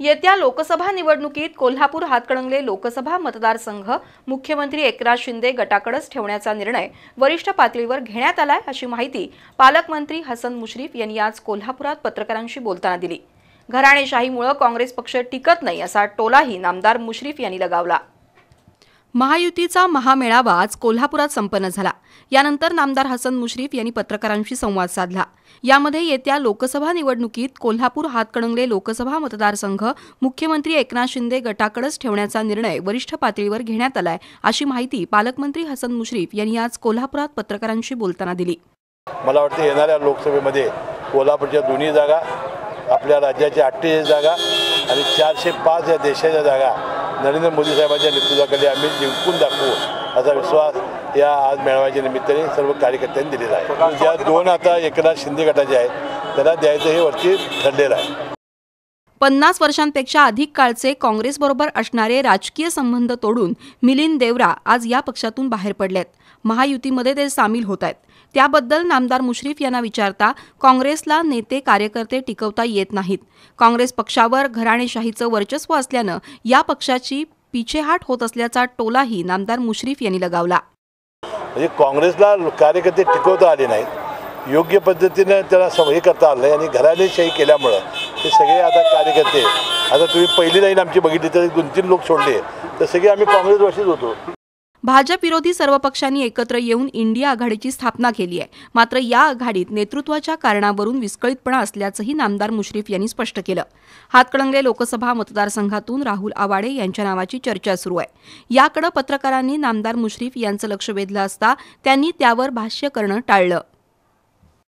येत्या लोकसभा निवडणुकीत कोल्हापूर हातकणंगले लोकसभा मतदारसंघ मुख्यमंत्री एकनाथ शिंदे गटाकडेच ठेवण्याचा निर्णय वरिष्ठ पातळीवर घेण्यात आलाय अशी माहिती पालकमंत्री हसन मुश्रीफ यांनी आज कोल्हापुरात पत्रकारांशी बोलताना दिली. घराणेशाहीमुळे काँग्रेस पक्ष टिकत नाही असा टोलाही नामदार मुश्रीफ यांनी लगावला. महायुतीचा महामेळावा आज कोल्हापुरात संपन्न झाला. यानंतर नामदार हसन मुश्रीफ यांनी पत्रकारांशी संवाद साधला. यामध्ये येत्या लोकसभा निवडणुकीत कोल्हापूर हातकणंगले लोकसभा मतदारसंघ मुख्यमंत्री एकनाथ शिंदे गटाकडेच ठेवण्याचा निर्णय वरिष्ठ पातळीवर घेण्यात आलाय अशी माहिती पालकमंत्री हसन मुश्रीफ यांनी आज कोल्हापुरात पत्रकारांशी बोलताना दिली. मला वाटतं येणाऱ्या लोकसभेमध्ये कोल्हापूरच्या दोन्ही जागा आपल्या राज्याच्या अठ्ठेचाळीस जागा आणि चारशे पाच या देशाच्या जागा नरेंद्र मोदी साहेबांच्या नेतृत्वाखाली आम्ही जिंकून दाखवू असा विश्वास या आज मेळाव्याच्या निमित्ताने सर्व कार्यकर्त्यांनी दिलेला आहे. ज्या दोन आता एकनाथ शिंदे गटाचे आहेत त्यांना द्यायचं हे वरती ठरलेलं आहे. पन्नास वर्षांपेक्षा अधिक काळचे काँग्रेसबरोबर असणारे राजकीय संबंध तोडून मिलिंद देवरा आज या पक्षातून बाहेर पडलेत. महायुतीमध्ये ते सामील होत आहेत त्याबद्दल नामदार मुश्रीफ यांना विचारता काँग्रेसला नेते कार्यकर्ते टिकवता येत नाहीत. काँग्रेस पक्षावर घराणेशाहीचं वर्चस्व असल्यानं या पक्षाची पिछेहाट होत असल्याचा टोलाही नामदार मुश्रीफ यांनी लगावला. म्हणजे काँग्रेसला कार्यकर्ते टिकवता आले नाहीत. योग्य पद्धतीने त्याला हे करता आलं आणि घराणेशाही केल्यामुळं ते सगळे आता कार्यकर्ते. आता तुम्ही पहिली लाईन आमची बघितली तर दोन तीन लोक सोडले. तर सगळे आम्ही काँग्रेसवाशीच होतो. भाजप विरोधी सर्व पक्षांनी एकत्र येऊन इंडिया आघाडीची स्थापना केली आहे. मात्र या आघाडीत नेतृत्वाच्या कारणावरून विस्कळीतपणा असल्याचंही नामदार मुश्रीफ यांनी स्पष्ट केलं. हातकणंगले लोकसभा मतदारसंघातून राहुल आवाडे यांच्या नावाची चर्चा सुरू आहे. याकडे पत्रकारांनी नामदार मुश्रीफ यांचं लक्ष वेधलं असता त्यांनी त्यावर भाष्य करणं टाळलं.